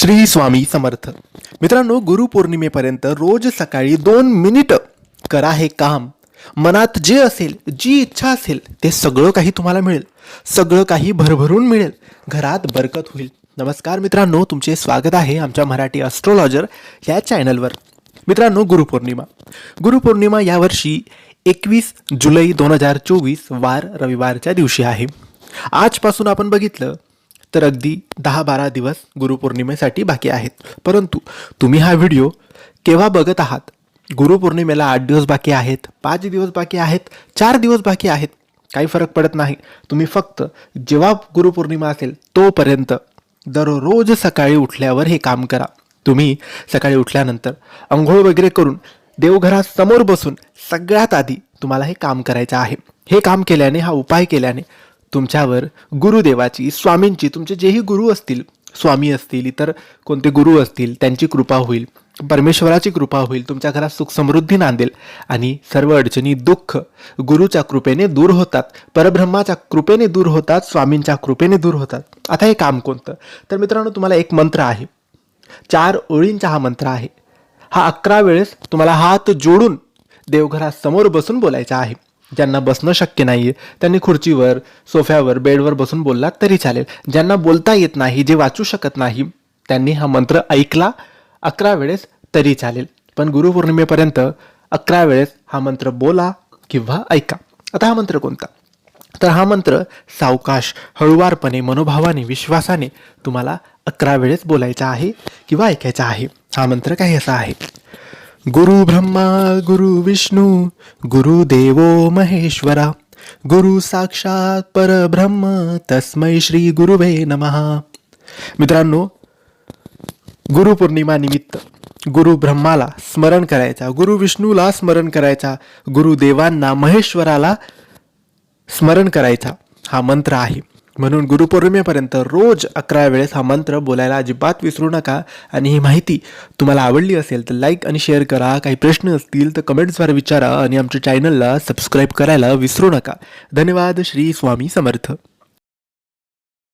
श्री स्वामी समर्थ. मित्रांनो गुरुपौर्णिमेपर्यंत रोज सकाळी दोन मिनिटं करा हे काम. मनात जे असेल जी इच्छा असेल ते सगळं काही तुम्हाला मिळेल. सगळं काही भरभरून मिळेल. घरात बरकत होईल. नमस्कार मित्रांनो तुमचे स्वागत आहे आमच्या मराठी ॲस्ट्रॉलॉजर या चॅनलवर मित्रांनो गुरुपौर्णिमा. गुरुपौर्णिमा यावर्षी एकवीस जुलै दोन हजार चोवीस वार रविवारच्या दिवशी आहे. आजपासून आपण बघितलं तर अगदी दहा बारा दिवस गुरुपौर्णिमेसाठी बाकी आहेत. परंतु तुम्ही हा व्हिडिओ केव्हा बघत आहात? गुरुपौर्णिमेला आठ दिवस बाकी आहेत पाच दिवस बाकी आहेत चार दिवस बाकी आहेत. काही फरक पडत नाही. तुम्ही फक्त जेव्हा गुरुपौर्णिमा असेल तोपर्यंत दररोज सकाळी उठल्यावर हे काम करा. तुम्ही सकाळी उठल्यानंतर आंघोळ वगैरे करून देवघरासमोर बसून सगळ्यात आधी तुम्हाला हे काम करायचं आहे. हे काम केल्याने हा उपाय केल्याने तुमच्यावर गुरुदेवाची स्वामींची तुमचे जेही गुरु असतील स्वामी असतील इतर कोणते गुरु असतील त्यांची कृपा होईल परमेश्वराची कृपा होईल तुमच्या घरात सुख समृद्धी नांदेल आणि सर्व अडचणी दुःख गुरुच्या कृपेने दूर होतात परब्रह्माच्या कृपेने दूर होतात स्वामींच्या कृपेने दूर होतात. आता हे काम कोणतं? तर मित्रांनो तुम्हाला एक मंत्र आहे. चार ओळींचा हा मंत्र आहे. हा अकरा वेळेस तुम्हाला हात जोडून देवघरासमोर बसून बोलायचा आहे. ज्यांना बसणं शक्य नाही त्यांनी खुर्चीवर सोफ्यावर बेडवर बसून बोलला तरी चालेल. ज्यांना बोलता येत नाही जे वाचू शकत नाही त्यांनी हा मंत्र ऐकला अकरा वेळेस तरी चालेल. पण गुरुपौर्णिमेपर्यंत अकरा वेळेस हा मंत्र बोला किंवा ऐका. आता हा मंत्र कोणता? तर हा मंत्र सावकाश हळुवारपणे मनोभावाने विश्वासाने तुम्हाला अकरा वेळेस बोलायचा आहे किंवा ऐकायचा आहे. हा मंत्र काही असा आहे. गुरु ब्रह्मा गुरु विष्णू गुरु देवो महेश्वरा। गुरु साक्षात परब्रह्म तस्मै श्री गुरुवे नमः। मित्रांनो गुरुपौर्णिमा निमित्त गुरु ब्रह्माला स्मरण करायचा गुरु विष्णूला स्मरण करायचा गुरुदेवांना महेश्वराला स्मरण करायचा हा मंत्र आहे. म्हणून गुरुपौर्णिमेपर्यंत रोज अकरा वेळेस हा मंत्र बोलायला अजिबात विसरू नका. आणि ही माहिती तुम्हाला आवडली असेल तर लाईक आणि शेअर करा. काही प्रश्न असतील तर कमेंट्सद्वारे विचारा. आणि आमच्या चॅनलला सबस्क्राईब करायला विसरू नका. धन्यवाद. श्री स्वामी समर्थ.